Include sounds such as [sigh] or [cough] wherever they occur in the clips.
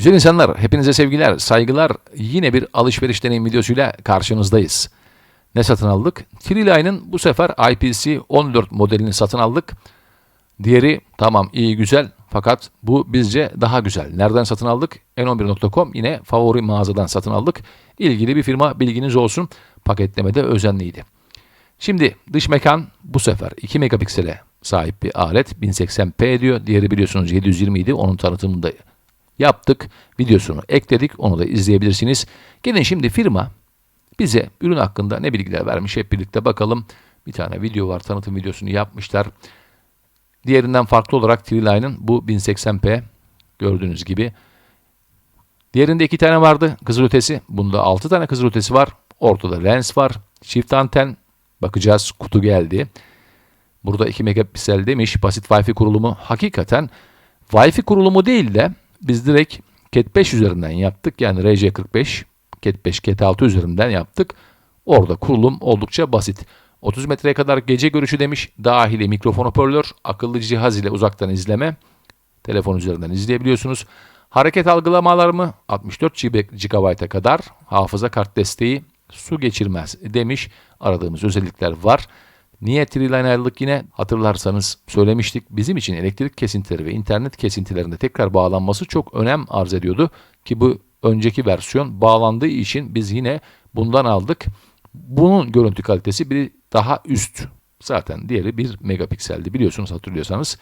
Güzel insanlar, hepinize sevgiler, saygılar. Yine bir alışveriş deneyim videosuyla karşınızdayız. Ne satın aldık? Treeline'ın bu sefer IPC 14 modelini satın aldık. Diğeri tamam iyi güzel fakat bu bizce daha güzel. Nereden satın aldık? n11.com yine favori mağazadan satın aldık. İlgili bir firma bilginiz olsun. Paketlemede özenliydi. Şimdi dış mekan bu sefer 2 megapiksele sahip bir alet 1080p diyor. Diğeri biliyorsunuz 720 idi. Onun tanıtımını da yaptık. Videosunu ekledik. Onu da izleyebilirsiniz. Gelin şimdi firma bize ürün hakkında ne bilgiler vermiş hep birlikte bakalım. Bir tane video var tanıtım videosunu yapmışlar. Diğerinden farklı olarak Treeline'ın bu 1080p gördüğünüz gibi. Diğerinde iki tane vardı kızılötesi. Bunda 6 tane kızılötesi var. Ortada lens var. Çift anten. Bakacağız kutu geldi. Burada 2 megapiksel demiş. Basit Wi-Fi kurulumu. Hakikaten Wi-Fi kurulumu değil de biz direkt Cat 5 üzerinden yaptık. Yani RJ45, Cat 5, Cat 6 üzerinden yaptık. Orada kurulum oldukça basit. 30 metreye kadar gece görüşü demiş. Dahili mikrofon hoparlör, akıllı cihaz ile uzaktan izleme. Telefon üzerinden izleyebiliyorsunuz. Hareket algılamalarımı 64 GB'a kadar hafıza kart desteği su geçirmez demiş. Aradığımız özellikler var. Niye Treeline ayrıldık yine? Hatırlarsanız söylemiştik. Bizim için elektrik kesintileri ve internet kesintilerinde tekrar bağlanması çok önem arz ediyordu. Ki bu önceki versiyon bağlandığı için biz yine bundan aldık. Bunun görüntü kalitesi bir daha üst. Zaten diğeri 1 megapikseldi biliyorsunuz hatırlıyorsanız.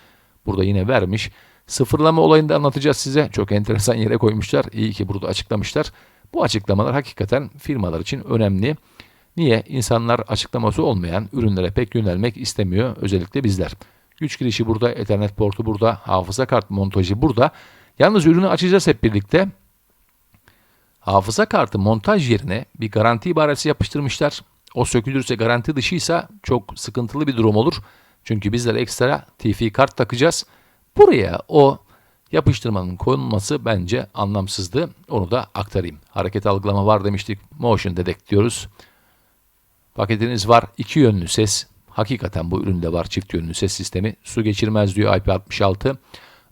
Burada yine vermiş. Sıfırlama olayını da anlatacağız size. Çok enteresan yere koymuşlar. İyi ki burada açıklamışlar. Bu açıklamalar hakikaten firmalar için önemli. Niye? İnsanlar açıklaması olmayan ürünlere pek yönelmek istemiyor. Özellikle bizler. Güç girişi burada, Ethernet portu burada, hafıza kart montajı burada. Yalnız ürünü açacağız hep birlikte. Hafıza kartı montaj yerine bir garanti ibaresi yapıştırmışlar. O sökülürse garanti dışıysa çok sıkıntılı bir durum olur. Çünkü bizler ekstra TF kart takacağız. Buraya o yapıştırmanın konulması bence anlamsızdı. Onu da aktarayım. Hareket algılama var demiştik. Motion Detect diyoruz. Paketiniz var. iki yönlü ses. Hakikaten bu üründe var çift yönlü ses sistemi. Su geçirmez diyor IP66.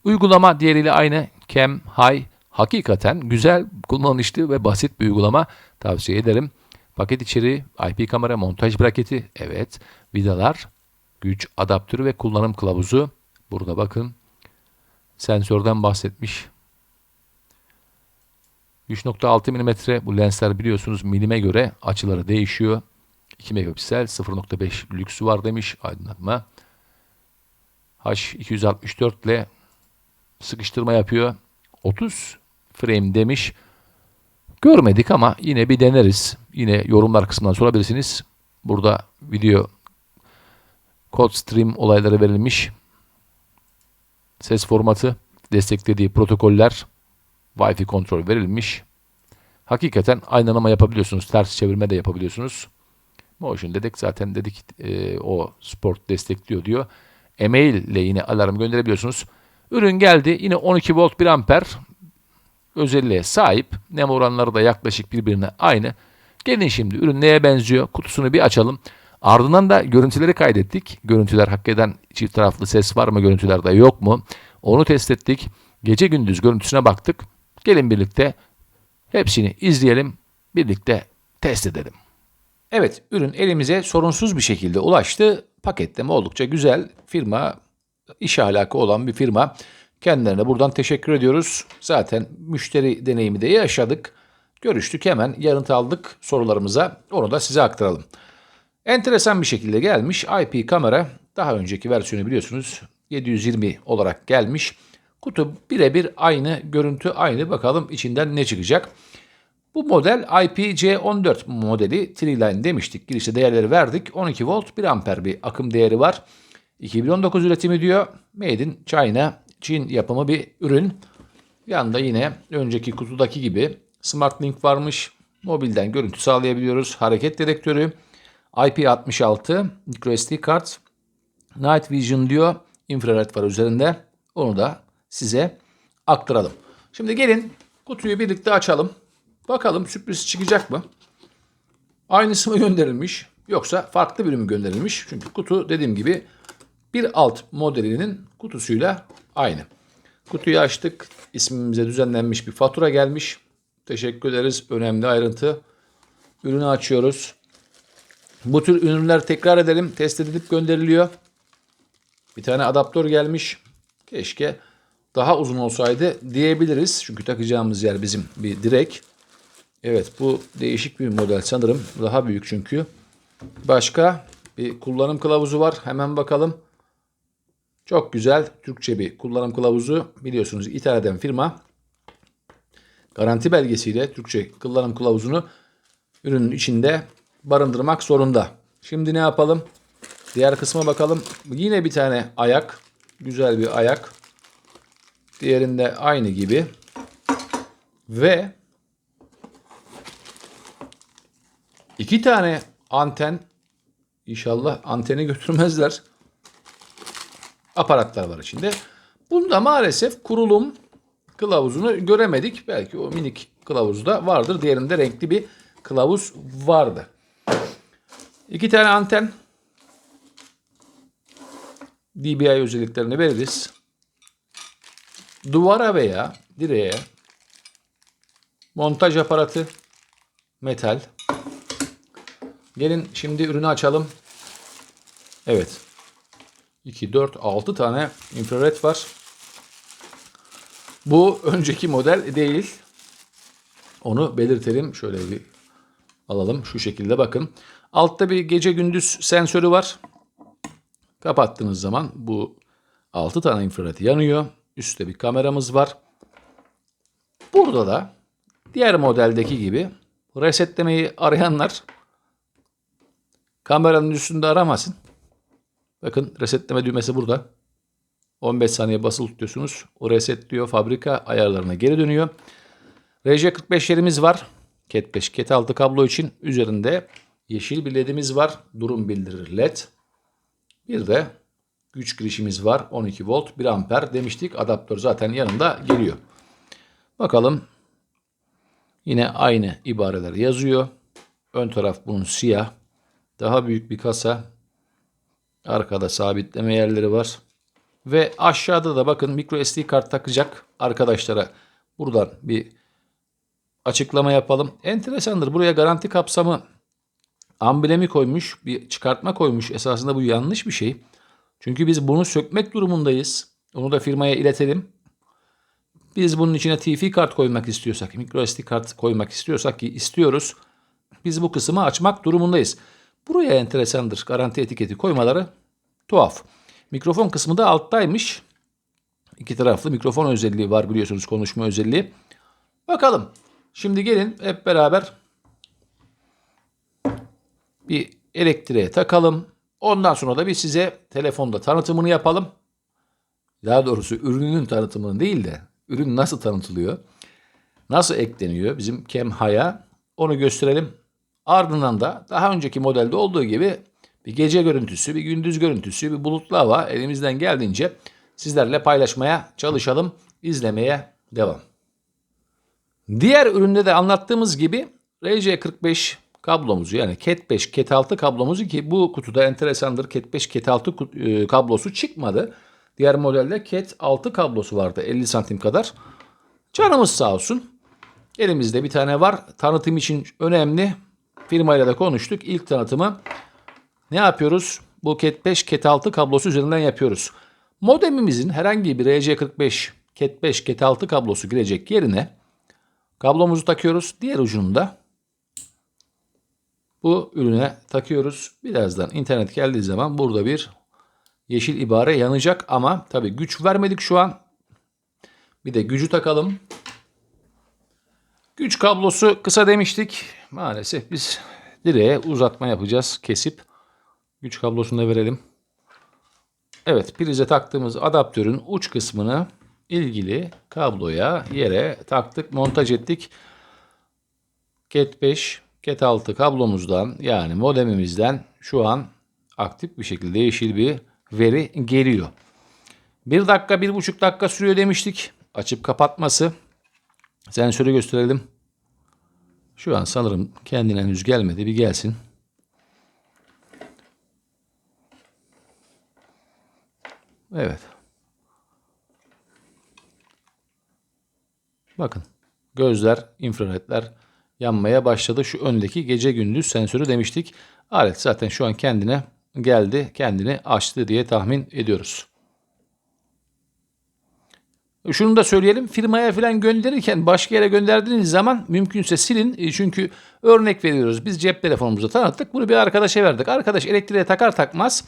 Uygulama diğeriyle aynı. Cam, High. Hakikaten güzel, kullanışlı ve basit bir uygulama. Tavsiye ederim. Paket içeriği, IP kamera, montaj braketi. Evet. Vidalar, güç adaptörü ve kullanım kılavuzu. Burada bakın. Sensörden bahsetmiş. 3.6 mm bu lensler biliyorsunuz milime göre açıları değişiyor. 2 megapiksel 0.5 lüksü var demiş aydınlatma. H264 ile sıkıştırma yapıyor. 30 frame demiş. Görmedik ama yine bir deneriz. Yine yorumlar kısmından sorabilirsiniz. Burada video code stream olayları verilmiş. Ses formatı, desteklediği protokoller, Wi-Fi kontrol verilmiş. Hakikaten aynalama yapabiliyorsunuz. Ters çevirme de yapabiliyorsunuz. Motion dedik zaten dedik e, o sport destekliyor diyor. E-mail ile yine alarm gönderebiliyorsunuz. Ürün geldi. Yine 12 volt 1 amper özelliğe sahip. Nem oranları da yaklaşık birbirine aynı. Gelin şimdi ürün neye benziyor? Kutusunu bir açalım. Ardından da görüntüleri kaydettik. Görüntüler hak eden çift taraflı ses var mı? Görüntülerde yok mu? Onu test ettik. Gece gündüz görüntüsüne baktık. Gelin birlikte hepsini izleyelim. Birlikte test edelim. Evet, ürün elimize sorunsuz bir şekilde ulaştı. Paketleme oldukça güzel. Firma, iş ahlakı olan bir firma. Kendilerine buradan teşekkür ediyoruz. Zaten müşteri deneyimi de yaşadık. Görüştük hemen yanıt aldık sorularımıza. Onu da size aktaralım. Enteresan bir şekilde gelmiş IP kamera. Daha önceki versiyonu biliyorsunuz 720 olarak gelmiş. Kutu birebir aynı, görüntü aynı. Bakalım içinden ne çıkacak. Bu model IPC14 modeli Treeline demiştik. Girişte değerleri verdik. 12 volt 1 amper bir akım değeri var. 2019 üretimi diyor. Made in China. Çin yapımı bir ürün. Yanında yine önceki kutudaki gibi Smart Link varmış. Mobilden görüntü sağlayabiliyoruz. Hareket dedektörü. IP66 microSD kart. Night Vision diyor. Infrared var üzerinde. Onu da size aktaralım. Şimdi gelin kutuyu birlikte açalım. Bakalım sürpriz çıkacak mı? Aynısı mı gönderilmiş yoksa farklı biri mi gönderilmiş? Çünkü kutu dediğim gibi bir alt modelinin kutusuyla aynı. Kutuyu açtık. İsmimize düzenlenmiş bir fatura gelmiş. Teşekkür ederiz. Önemli ayrıntı. Ürünü açıyoruz. Bu tür ürünler tekrar edelim. Test edilip gönderiliyor. Bir tane adaptör gelmiş. Keşke daha uzun olsaydı diyebiliriz. Çünkü takacağımız yer bizim bir direk. Evet bu değişik bir model sanırım. Daha büyük çünkü. Başka bir kullanım kılavuzu var. Hemen bakalım. Çok güzel Türkçe bir kullanım kılavuzu. Biliyorsunuz ithal eden firma garanti belgesiyle Türkçe kullanım kılavuzunu ürünün içinde barındırmak zorunda. Şimdi ne yapalım? Diğer kısma bakalım. Yine bir tane ayak. Güzel bir ayak. Diğerinde aynı gibi. Ve iki tane anten. İnşallah anteni götürmezler. Aparatlar var içinde. Bunda maalesef kurulum kılavuzunu göremedik. Belki o minik kılavuzda vardır. Diğerinde renkli bir kılavuz vardı. İki tane anten. DBI özelliklerini veririz. Duvara veya direğe montaj aparatı metal. Gelin şimdi ürünü açalım. Evet. 2, 4, 6 tane infrared var. Bu [laughs] önceki model değil. Onu belirtelim. Şöyle bir alalım. Şu şekilde bakın. Altta bir gece gündüz sensörü var. Kapattığınız zaman bu 6 tane infrared yanıyor. Üstte bir kameramız var. Burada da diğer modeldeki gibi resetlemeyi arayanlar kameranın üstünde aramasın. Bakın resetleme düğmesi burada. 15 saniye basılı tutuyorsunuz. O resetliyor. Fabrika ayarlarına geri dönüyor. RJ45 yerimiz var. Cat 5, Cat 6 kablo için üzerinde yeşil bir ledimiz var. Durum bildirir led. Bir de güç girişimiz var. 12 volt 1 amper demiştik. Adaptör zaten yanında geliyor. Bakalım. Yine aynı ibareler yazıyor. Ön taraf bunun siyah. Daha büyük bir kasa. Arkada sabitleme yerleri var. Ve aşağıda da bakın micro SD kart takacak arkadaşlara buradan bir açıklama yapalım. Enteresandır. Buraya garanti kapsamı amblemi koymuş, bir çıkartma koymuş. Esasında bu yanlış bir şey. Çünkü biz bunu sökmek durumundayız. Onu da firmaya iletelim. Biz bunun içine TF kart koymak istiyorsak, micro SD kart koymak istiyorsak ki istiyoruz. Biz bu kısmı açmak durumundayız. Buraya enteresandır. Garanti etiketi koymaları tuhaf. Mikrofon kısmı da alttaymış. İki taraflı mikrofon özelliği var biliyorsunuz konuşma özelliği. Bakalım. Şimdi gelin hep beraber bir elektriğe takalım. Ondan sonra da bir size telefonda tanıtımını yapalım. Daha doğrusu ürünün tanıtımını değil de ürün nasıl tanıtılıyor, nasıl ekleniyor bizim Kemha'ya onu gösterelim. Ardından da daha önceki modelde olduğu gibi bir gece görüntüsü, bir gündüz görüntüsü, bir bulutlu hava elimizden geldiğince sizlerle paylaşmaya çalışalım, izlemeye devam. Diğer üründe de anlattığımız gibi RJ45 kablomuzu yani Cat 5, Cat 6 kablomuzu ki bu kutuda enteresandır. Cat 5, Cat 6 e, kablosu çıkmadı. Diğer modelde Cat 6 kablosu vardı 50 santim kadar. Canımız sağ olsun. Elimizde bir tane var. Tanıtım için önemli. Firmayla da konuştuk. İlk tanıtımı ne yapıyoruz? Bu Cat 5, Cat 6 kablosu üzerinden yapıyoruz. Modemimizin herhangi bir RC45, Cat 5, Cat 6 kablosu girecek yerine kablomuzu takıyoruz. Diğer ucunda bu ürüne takıyoruz. Birazdan internet geldiği zaman burada bir yeşil ibare yanacak ama tabi güç vermedik şu an. Bir de gücü takalım. Güç kablosu kısa demiştik. Maalesef biz direğe uzatma yapacağız kesip. Güç kablosunu da verelim. Evet prize taktığımız adaptörün uç kısmını ilgili kabloya yere taktık montaj ettik. Cat 5 Cat 6 kablomuzdan yani modemimizden şu an aktif bir şekilde yeşil bir veri geliyor. 1 dakika 1,5 dakika sürüyor demiştik. Açıp kapatması. Sensörü gösterelim. Şu an sanırım kendine henüz gelmedi. Bir gelsin. Evet. Bakın gözler, infraredler yanmaya başladı. Şu öndeki gece gündüz sensörü demiştik. Alet zaten şu an kendine geldi, kendini açtı diye tahmin ediyoruz. Şunu da söyleyelim. Firmaya falan gönderirken başka yere gönderdiğiniz zaman mümkünse silin. E, Çünkü örnek veriyoruz. Biz cep telefonumuzu tanıttık. Bunu bir arkadaşa verdik. Arkadaş elektriğe takar takmaz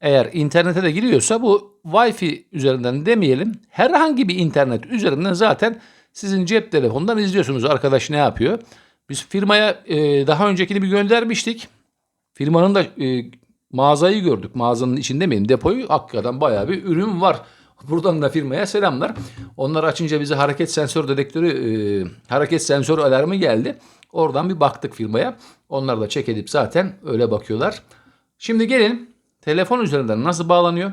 eğer internete de giriyorsa bu Wi-Fi üzerinden demeyelim. Herhangi bir internet üzerinden zaten sizin cep telefonundan izliyorsunuz arkadaş ne yapıyor. Biz firmaya e, daha öncekini bir göndermiştik. Firmanın da e, mağazayı gördük. Mağazanın içinde miyim? Depoyu hakikaten bayağı bir ürün var. Buradan da firmaya selamlar. Onlar açınca bize hareket sensör dedektörü, e, hareket sensör alarmı geldi. Oradan bir baktık firmaya. Onlar da çek edip zaten öyle bakıyorlar. Şimdi gelin telefon üzerinden nasıl bağlanıyor?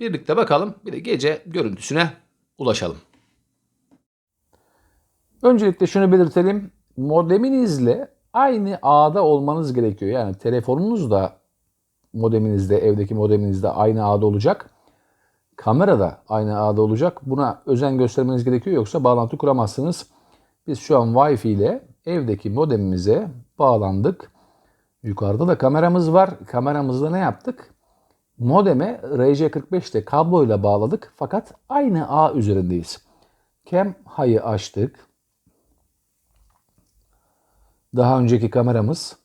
Birlikte bakalım. Bir de gece görüntüsüne ulaşalım. Öncelikle şunu belirtelim. Modeminizle aynı ağda olmanız gerekiyor. Yani telefonunuz da modeminizde, evdeki modeminizde aynı ağda olacak. Kamera da aynı ağda olacak. Buna özen göstermeniz gerekiyor yoksa bağlantı kuramazsınız. Biz şu an Wi-Fi ile evdeki modemimize bağlandık. Yukarıda da kameramız var. Kameramızda ne yaptık? Modeme RJ45'te kabloyla bağladık fakat aynı ağ üzerindeyiz. Cam High'ı açtık. Daha önceki kameramız.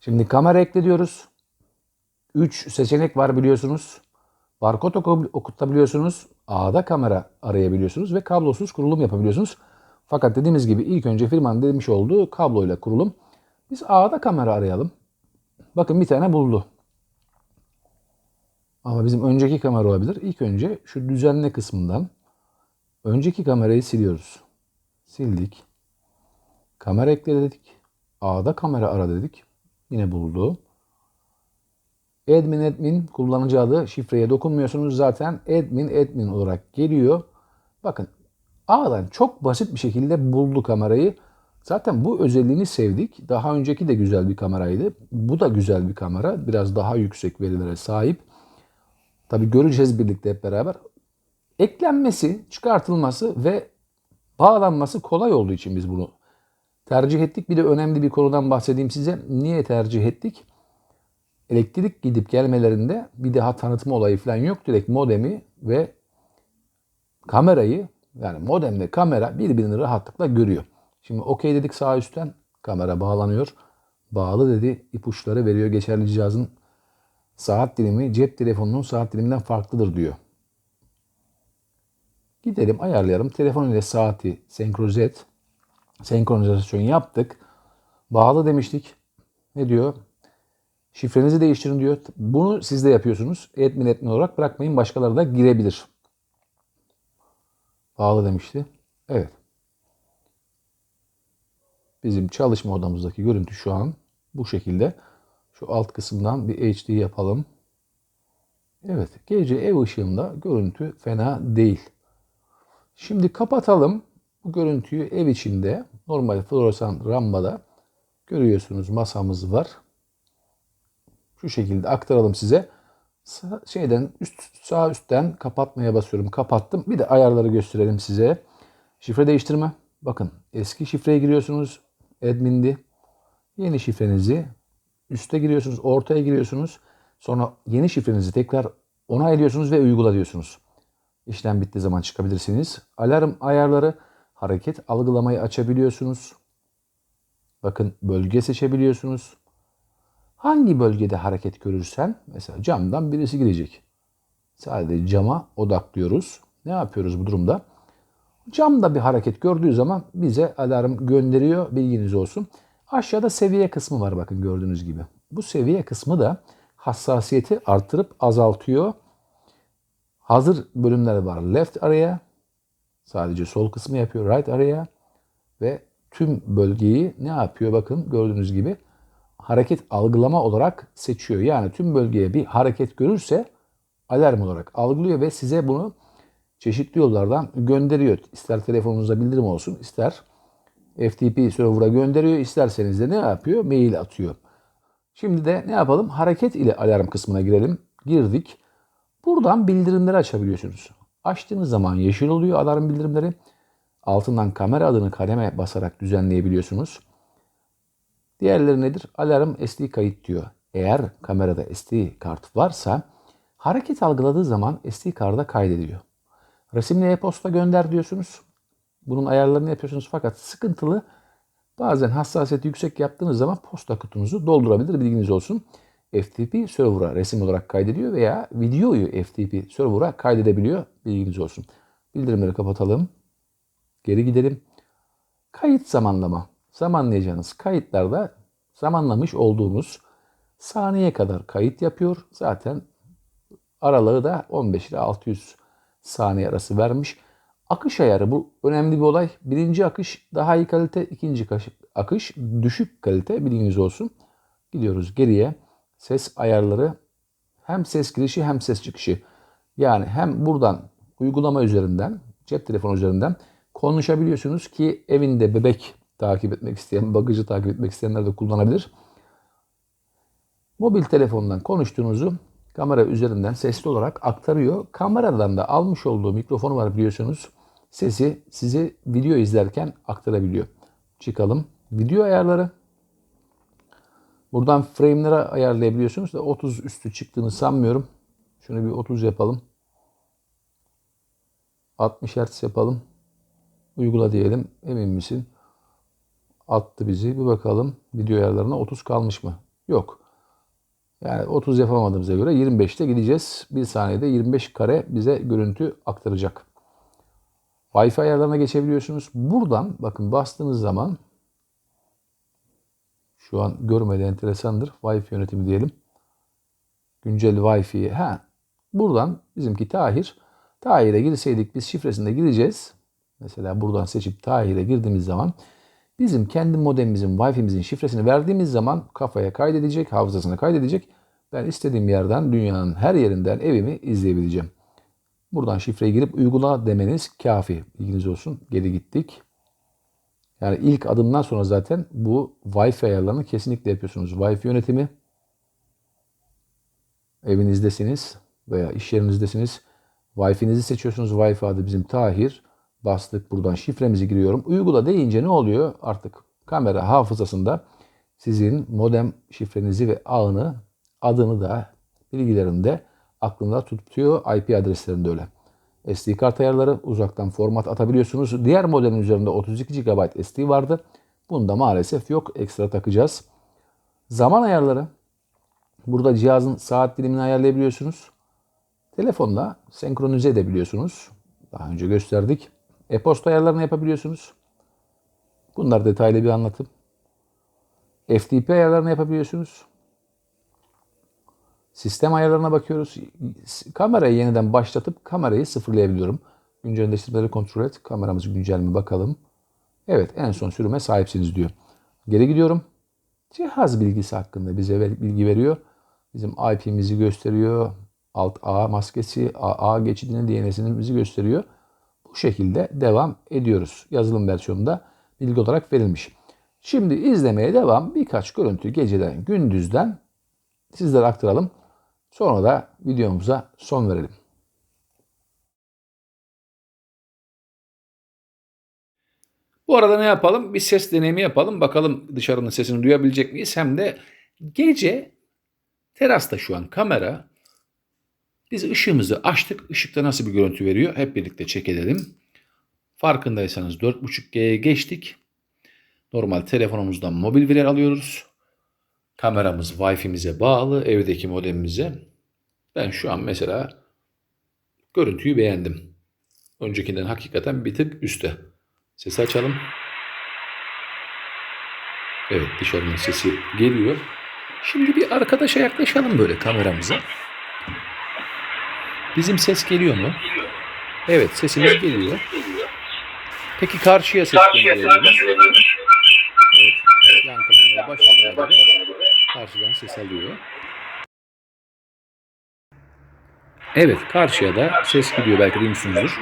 Şimdi kamera ekle diyoruz. 3 seçenek var biliyorsunuz. Barkod oku- okutabiliyorsunuz. Ağda kamera arayabiliyorsunuz ve kablosuz kurulum yapabiliyorsunuz. Fakat dediğimiz gibi ilk önce firmanın demiş olduğu kabloyla kurulum. Biz ağda kamera arayalım. Bakın bir tane buldu. Ama bizim önceki kamera olabilir. İlk önce şu düzenle kısmından önceki kamerayı siliyoruz. Sildik. Kamera ekle dedik. A'da kamera ara dedik. Yine buldu. Admin admin kullanıcı adı şifreye dokunmuyorsunuz zaten. Admin admin olarak geliyor. Bakın A'dan çok basit bir şekilde buldu kamerayı. Zaten bu özelliğini sevdik. Daha önceki de güzel bir kameraydı. Bu da güzel bir kamera. Biraz daha yüksek verilere sahip. Tabi göreceğiz birlikte hep beraber. Eklenmesi, çıkartılması ve bağlanması kolay olduğu için biz bunu tercih ettik. Bir de önemli bir konudan bahsedeyim size. Niye tercih ettik? Elektrik gidip gelmelerinde bir daha tanıtma olayı falan yok. Direkt modemi ve kamerayı yani modemle kamera birbirini rahatlıkla görüyor. Şimdi okey dedik sağ üstten kamera bağlanıyor. Bağlı dedi ipuçları veriyor. Geçerli cihazın saat dilimi cep telefonunun saat diliminden farklıdır diyor. Gidelim ayarlayalım. Telefon ile saati senkronize et. Senkronizasyon yaptık. Bağlı demiştik. Ne diyor? Şifrenizi değiştirin diyor. Bunu siz de yapıyorsunuz. Admin admin olarak bırakmayın. Başkaları da girebilir. Bağlı demişti. Evet. Bizim çalışma odamızdaki görüntü şu an bu şekilde. Şu alt kısımdan bir HD yapalım. Evet. Gece ev ışığında görüntü fena değil. Şimdi kapatalım. Bu görüntüyü ev içinde normal floresan lambada görüyorsunuz masamız var. Şu şekilde aktaralım size. Şeyden üst sağ üstten kapatmaya basıyorum. Kapattım. Bir de ayarları gösterelim size. Şifre değiştirme. Bakın eski şifreye giriyorsunuz. Admin'di. Yeni şifrenizi üste giriyorsunuz. Ortaya giriyorsunuz. Sonra yeni şifrenizi tekrar onaylıyorsunuz ve uygula diyorsunuz. İşlem bittiği zaman çıkabilirsiniz. Alarm ayarları hareket algılamayı açabiliyorsunuz. Bakın bölge seçebiliyorsunuz. Hangi bölgede hareket görürsen mesela camdan birisi girecek. Sadece cama odaklıyoruz. Ne yapıyoruz bu durumda? Camda bir hareket gördüğü zaman bize alarm gönderiyor. Bilginiz olsun. Aşağıda seviye kısmı var bakın gördüğünüz gibi. Bu seviye kısmı da hassasiyeti artırıp azaltıyor. Hazır bölümler var. Left area sadece sol kısmı yapıyor. Right area ve tüm bölgeyi ne yapıyor bakın gördüğünüz gibi hareket algılama olarak seçiyor. Yani tüm bölgeye bir hareket görürse alarm olarak algılıyor ve size bunu çeşitli yollardan gönderiyor. İster telefonunuza bildirim olsun, ister FTP server'a gönderiyor, isterseniz de ne yapıyor? Mail atıyor. Şimdi de ne yapalım? Hareket ile alarm kısmına girelim. Girdik. Buradan bildirimleri açabiliyorsunuz. Açtığınız zaman yeşil oluyor alarm bildirimleri. Altından kamera adını kaleme basarak düzenleyebiliyorsunuz. Diğerleri nedir? Alarm SD kayıt diyor. Eğer kamerada SD kart varsa hareket algıladığı zaman SD karta kaydediyor. Resimli e-posta gönder diyorsunuz. Bunun ayarlarını yapıyorsunuz fakat sıkıntılı bazen hassasiyeti yüksek yaptığınız zaman posta kutunuzu doldurabilir bilginiz olsun. FTP server'a resim olarak kaydediyor veya videoyu FTP server'a kaydedebiliyor bilginiz olsun. Bildirimleri kapatalım. Geri gidelim. Kayıt zamanlama. Zamanlayacağınız kayıtlarda zamanlamış olduğunuz saniye kadar kayıt yapıyor. Zaten aralığı da 15 ile 600 saniye arası vermiş. Akış ayarı bu önemli bir olay. Birinci akış daha iyi kalite, ikinci akış düşük kalite bilginiz olsun. Gidiyoruz geriye. Ses ayarları hem ses girişi hem ses çıkışı. Yani hem buradan uygulama üzerinden, cep telefonu üzerinden konuşabiliyorsunuz ki evinde bebek takip etmek isteyen, bagajı takip etmek isteyenler de kullanabilir. Mobil telefondan konuştuğunuzu kamera üzerinden sesli olarak aktarıyor. Kameradan da almış olduğu mikrofonu var biliyorsunuz. Sesi sizi video izlerken aktarabiliyor. Çıkalım. Video ayarları. Buradan frame'lere ayarlayabiliyorsunuz da 30 üstü çıktığını sanmıyorum. Şunu bir 30 yapalım. 60 Hz yapalım. Uygula diyelim. Emin misin? Attı bizi. Bir bakalım video ayarlarına 30 kalmış mı? Yok. Yani 30 yapamadığımıza göre 25'te gideceğiz. Bir saniyede 25 kare bize görüntü aktaracak. Wi-Fi ayarlarına geçebiliyorsunuz. Buradan bakın bastığınız zaman şu an görmedi enteresandır. Wi-Fi yönetimi diyelim. Güncel Wi-Fi'ye. Ha, buradan bizimki Tahir. Tahir'e girseydik biz şifresinde gireceğiz. Mesela buradan seçip Tahir'e girdiğimiz zaman bizim kendi modemimizin, Wi-Fi'mizin şifresini verdiğimiz zaman kafaya kaydedecek, hafızasına kaydedecek. Ben istediğim yerden, dünyanın her yerinden evimi izleyebileceğim. Buradan şifreyi girip uygula demeniz kafi. Bilginiz olsun. Geri gittik. Yani ilk adımdan sonra zaten bu Wi-Fi ayarlarını kesinlikle yapıyorsunuz. Wi-Fi yönetimi evinizdesiniz veya iş yerinizdesiniz. Wi-Fi'nizi seçiyorsunuz. Wi-Fi adı bizim Tahir. Bastık buradan şifremizi giriyorum. Uygula deyince ne oluyor? Artık kamera hafızasında sizin modem şifrenizi ve ağını, adını da bilgilerini de aklında tutuyor. IP adreslerinde öyle. SD kart ayarları uzaktan format atabiliyorsunuz. Diğer modelin üzerinde 32 GB SD vardı. Bunda maalesef yok. Ekstra takacağız. Zaman ayarları. Burada cihazın saat dilimini ayarlayabiliyorsunuz. Telefonla senkronize edebiliyorsunuz. Daha önce gösterdik. E-posta ayarlarını yapabiliyorsunuz. Bunlar detaylı bir anlatım. FTP ayarlarını yapabiliyorsunuz. Sistem ayarlarına bakıyoruz. Kamerayı yeniden başlatıp kamerayı sıfırlayabiliyorum. Güncelleştirmeleri kontrol et. Kameramız güncel mi bakalım. Evet en son sürüme sahipsiniz diyor. Geri gidiyorum. Cihaz bilgisi hakkında bize bilgi veriyor. Bizim IP'mizi gösteriyor. Alt A maskesi, AA geçidinin DNS'imizi gösteriyor. Bu şekilde devam ediyoruz. Yazılım versiyonunda bilgi olarak verilmiş. Şimdi izlemeye devam. Birkaç görüntü geceden, gündüzden sizlere aktaralım. Sonra da videomuza son verelim. Bu arada ne yapalım? Bir ses deneyimi yapalım. Bakalım dışarının sesini duyabilecek miyiz? Hem de gece terasta şu an kamera. Biz ışığımızı açtık. Işıkta nasıl bir görüntü veriyor? Hep birlikte çek edelim. Farkındaysanız 4.5G'ye geçtik. Normal telefonumuzdan mobil veri alıyoruz. Kameramız Wi-Fi'mize bağlı, evdeki modemimize. Ben şu an mesela görüntüyü beğendim. Öncekinden hakikaten bir tık üstte. Sesi açalım. Evet dışarının sesi geliyor. Şimdi bir arkadaşa yaklaşalım böyle kameramıza. Bizim ses geliyor mu? Evet sesimiz geliyor. Peki karşıya ses gönderiyoruz. Evet. Yankılanmaya başladığına göre karşıdan ses alıyor. Evet karşıya da ses gidiyor belki duymuşsunuzdur.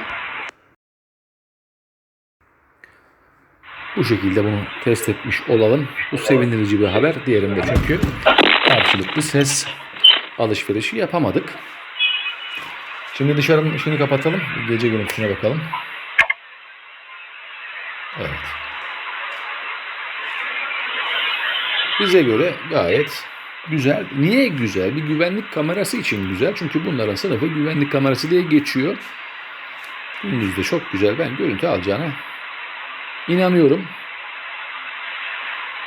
Bu şekilde bunu test etmiş olalım. Bu sevindirici bir haber. Diğerinde çünkü karşılıklı ses alışverişi yapamadık. Şimdi dışarının ışığını kapatalım. Gece görüntüsüne bakalım. Evet. Bize göre gayet güzel. Niye güzel? Bir güvenlik kamerası için güzel. Çünkü bunların sınıfı güvenlik kamerası diye geçiyor. Gündüzde çok güzel. Ben görüntü alacağına inanıyorum.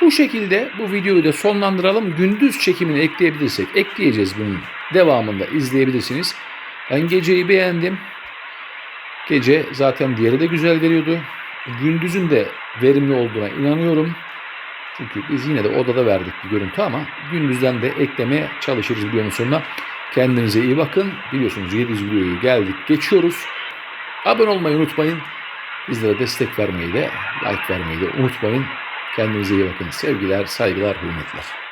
Bu şekilde bu videoyu da sonlandıralım. Gündüz çekimini ekleyebilirsek ekleyeceğiz bunun devamında izleyebilirsiniz. Ben geceyi beğendim. Gece zaten diğeri de güzel veriyordu. Gündüzün de verimli olduğuna inanıyorum. Çünkü biz yine de odada verdik bir görüntü ama gündüzden de eklemeye çalışırız videonun sonuna. Kendinize iyi bakın. Biliyorsunuz 700 videoyu geldik geçiyoruz. Abone olmayı unutmayın. Bizlere destek vermeyi de, like vermeyi de unutmayın. Kendinize iyi bakın. Sevgiler, saygılar, hürmetler.